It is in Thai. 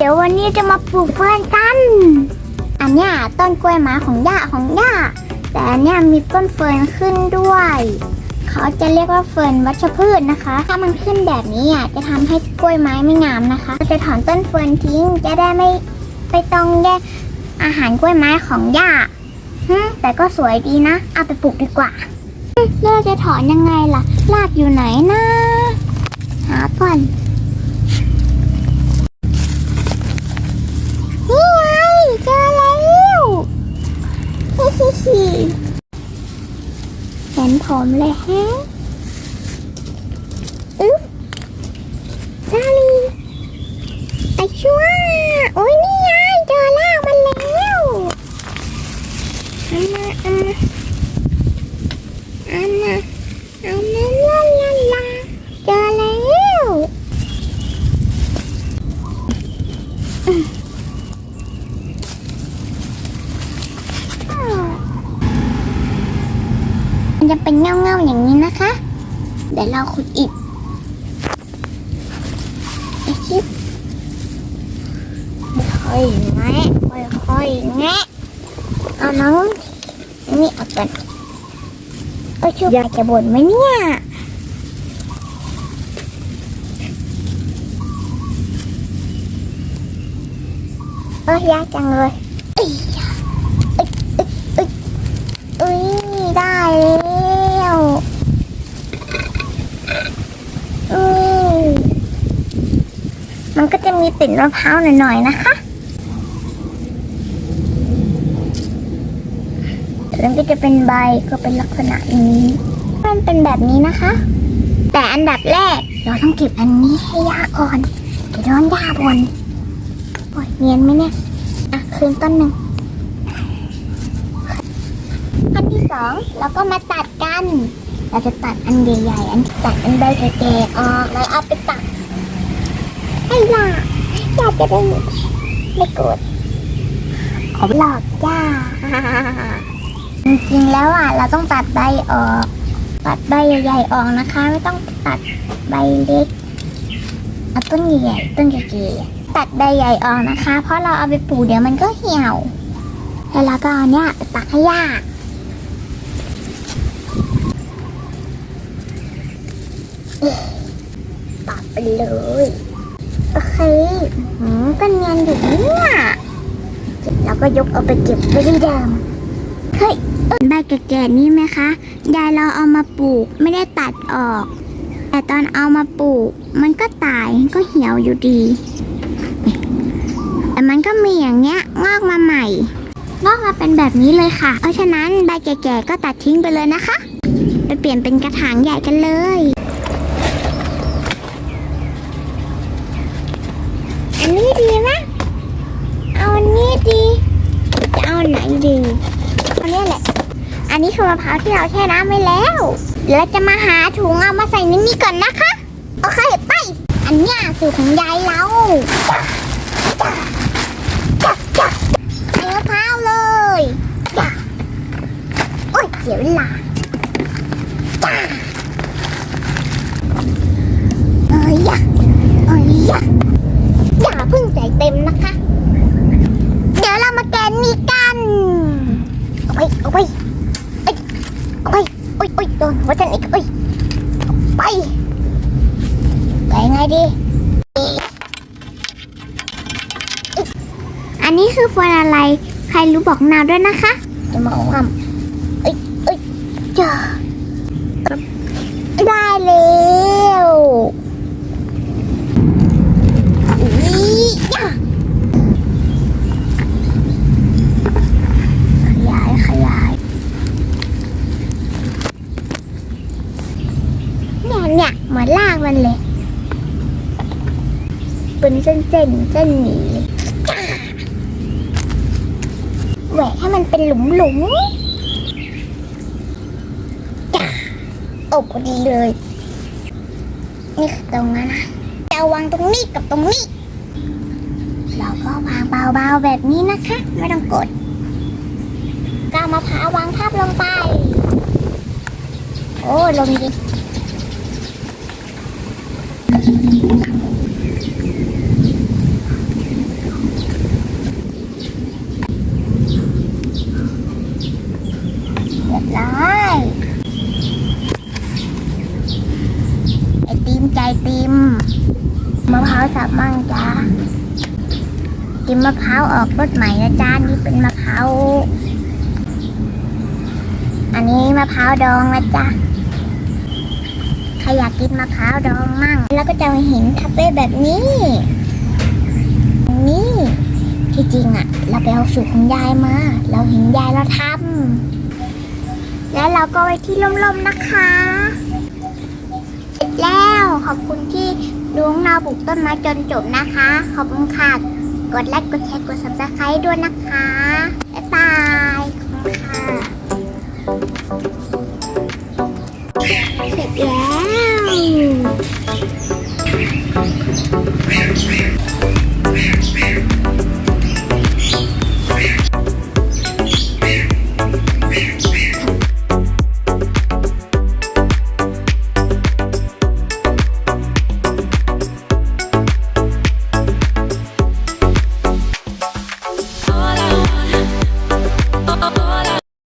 เดี๋ยววันนี้จะมาปลูกเฟิร์นกัน อันเนี้ยต้นกล้วยไม้ของย่าของย่า แต่อันเนี้ยมีต้นเฟิร์นขึ้นด้วย เขาจะเรียกว่าเฟิร์นวัชพืชนะคะ ถ้ามันขึ้นแบบนี้อะจะทำให้กล้วยไม้ไม่งามนะคะเราจะถอนต้นเฟิร์นทิ้งจะได้ไม่ไปต้องแย่งอาหารกล้วยไม้ของย่าแต่ก็สวยดีนะ เอาไปปลูกดีกว่าฮึแล้วเราจะถอนยังไงล่ะ รากอยู่ไหนนะ หาก่อนไงเจอแล้วฮิฮิฮิเห็นผมเลยฮะอึ๊บซาลีไอชัวโอ้ยนี่ไงเจอลากมันแล้วอันน่ะอันน่ะอันน่ะอันน่ะลาลาลาเจอแล้ว มัน จะเป็นเงาเงาๆอย่างนี้นะคะ เดี๋ยวเราขุดอีกไอชิปค่อยๆแงะค่อยๆแงะเอาน้องอันนี่ออกก่อนเออชื่ออยากจะบ่นไหมเนี่ยเออยากจังเลยเอ้ยเอ้ยเอ้ยเอ้ยอุ้ยได้แล้ว อืมมันก็จะมีติ่นมะพร้าวหน่อยๆนะคะแล้วก็จะเป็นใบก็เป็นลักษณะนี้ มันเป็นแบบนี้นะคะ แต่อันดับแรก เราต้องเก็บอันนี้ให้ยาก่อนเดี๋ยวโดนยาบนปล่อยเนียนไหมเนี่ย อะ คืนต้นหนึ่ง ขั้นที่ สองเราก็มาตัดกัน เราจะตัดอันใหญ่ๆอันตัดอันใบแก่ๆออกแล้วเอาไปตัดให้ย่าย่าจะได้ไม่โกรธขอหลอกย่าจริงๆแล้วอะ เราต้องตัดใบออก ตัดใบใหญ่ๆออกนะคะ ไม่ต้องตัดใบเล็กเอาต้นใหญ่ๆต้นใหญ่ๆตัดใบใหญ่ออกนะคะ เพราะเราเอาไปปลูกเดี๋ยวมันก็เหี่ยวแล้วเราก็เอาเนี้ยตักให้ย่า ตัดไปเลย โอเคหืมก็เนียนอยู่เนี่ยแล้วก็ยกเอาไปเก็บไว้ที่เดิมเฮ้ยเอ้ยใบแก่ๆนี่ไหมคะยายเราเอามาปลูกไม่ได้ตัดออก แต่ตอนเอามาปลูก มันก็ตายก็เหี่ยวอยู่ดี แต่มันก็มีอย่างเงี้ยงอกมาใหม่งอกมาเป็นแบบนี้เลยค่ะ เพราะฉะนั้นใบแก่ๆก็ตัดทิ้งไปเลยนะคะ ไปเปลี่ยนเป็นกระถางใหญ่กันเลย นนี้ดีไหมเอาอันนี้ดีจะเอาไหนดีอันนี้แหละ อันนี้คือมะพร้าวที่เราแช่น้ำไว้แล้วเดี๋ยวเราจะมาหาถุงเอามาใส่ในนี้ก่อนนะคะ โอเคไป อันเนี้ยสูตรของยายเราจ้ะจ้ะจ้ะใส่มะพร้าวเลยจ้ะโอ๊ยเสียเวลาจ้ะเอ้ยยะเอ้ยยะ อย่าเพิ่งใจเต็มนะคะ เดี๋ยวเรามาแกนนี่กันเอาไปเอาไปเอ้ยเอาไปโอ้ยโอ้ยโดนหัวฉันอีกเอ้ยไปไปไงดี อึ๊บอันนี้คือฟันอะไร ใครรู้บอกนาวด้วยนะคะ จะมาความเอ้ยเอ้ยจ้าได้แล้วนี่ย่าขยายขยายเนี่ยเนี่ยเหมือนลากมันเลย เป็นเส้นเส้นๆเส้นหนีจ้าแหวกให้มันเป็นหลุมหลุมๆจ้าโอ้พอดีเลย นี่คือตรงนั้นนะจะวางตรงนี้กับตรงนี้ เราก็วางเบาๆแบบนี้นะคะ ไม่ต้องกดก้าวมะพร้าววางทับลงไป โอ้ลมดี ร้อยไอติมใจติมมะพร้าวสับมั่งจ้าติมมะพร้าวออกรสใหม่นะจ้านี่เป็นมะพร้าวอันนี้มะพร้าวดองนะจ้า รอยากกินมะพร้าวดองมั่ง แล้วก็จะเห็นคาเฟ่แบบนี้ นี่ที่จริงอะเราไปเอาสูตรของยายมา เราเห็นยายเราทำแล้วเราก็ไว้ที่ร่มๆนะคะเสร็จแล้วขอบคุณที่ดูงเราปลูกต้นไม้จนจบนะคะ ขอบคุณค่ะ กดไลค์กดแชร์กด subscribe ด้วยนะคะ บ๊ายบายขอบคุณค่ะ Música